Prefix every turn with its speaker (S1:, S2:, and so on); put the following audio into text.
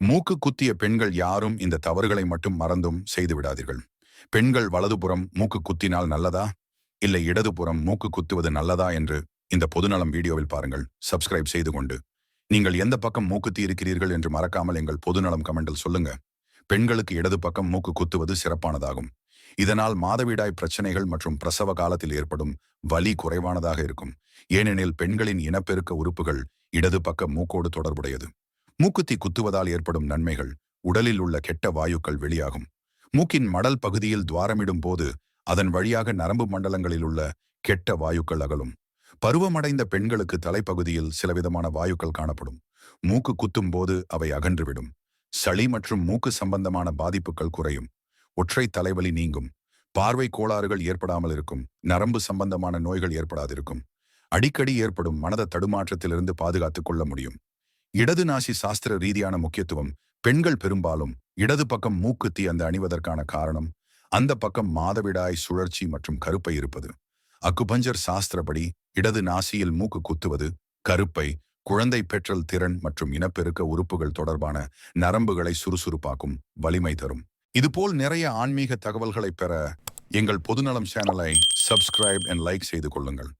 S1: மூக்கு குத்திய பெண்கள் யாரும் இந்த தவறுகளை மட்டும் மறந்தும் செய்து விடாதீர்கள். பெண்கள் வலதுபுறம் மூக்கு குத்தினால் நல்லதா? இல்லை இடதுபுறம் மூக்கு குத்துவது நல்லதா? என்று இந்த பொதுநலம் வீடியோவில் பாருங்கள். சப்ஸ்கிரைப் செய்து கொண்டு. நீங்கள் எந்த பக்கம் மூக்குத்தி இருக்கிறீர்கள் என்று மறக்காமல் எங்கள் பொதுநலம் கமெண்டில் சொல்லுங்க. பெண்களுக்கு இடது பக்கம் மூக்கு குத்துவது சிறப்பானதாகும். இதனால் மாதவிடாய் பிரச்சனைகள் மற்றும் பிரசவ காலத்தில் ஏற்படும் வலி குறைவானதாக இருக்கும். ஏனெனில் பெண்களின் இனப்பெருக்க உறுப்புகள் இடது பக்க மூக்கோடு தொடர்புடையது. மூக்குத்தி குத்துவதால் ஏற்படும் நன்மைகள் உடலில் உள்ள கெட்ட வாயுக்கள் வெளியாகும். மூக்கின் மடல் பகுதியில் துவாரமிடும் போது அதன் வழியாக நரம்பு மண்டலங்களில் உள்ள கெட்ட வாயுக்கள் அகலும். பருவமடைந்த பெண்களுக்கு தலைப்பகுதியில் சிலவிதமான வாயுக்கள் காணப்படும். மூக்கு குத்தும் போது அவை அகன்றுவிடும். சளி மற்றும் மூக்கு சம்பந்தமான பாதிப்புகள் குறையும். ஒற்றை தலைவலி நீங்கும். பார்வை கோளாறுகள் ஏற்படாமல் இருக்கும். நரம்பு சம்பந்தமான நோய்கள் ஏற்படாதிருக்கும். அடிக்கடி ஏற்படும் மனத தடுமாற்றத்திலிருந்து பாதுகாத்துக் கொள்ள முடியும். இடது நாசி சாஸ்திர ரீதியான முக்கியத்துவம் பெண்கள் பெரும்பாலும் இடது பக்கம் மூக்குத்தி அந்த அணிவதற்கான காரணம். அந்த பக்கம் மாதவிடாய் சுழற்சி மற்றும் கருப்பை இருப்பது. அக்குபஞ்சர் சாஸ்திரப்படி இடது நாசியில் மூக்கு குத்துவது கருப்பை குழந்தை பெற்றல் திறன் மற்றும் இனப்பெருக்க உறுப்புகள் தொடர்பான நரம்புகளை சுறுசுறுப்பாக்கும் வலிமை தரும். இதுபோல் நிறைய ஆன்மீக தகவல்களை பெற எங்கள் பொதுநலம் சேனலை சப்ஸ்கிரைப் அண்ட் லைக் செய்து கொள்ளுங்கள்.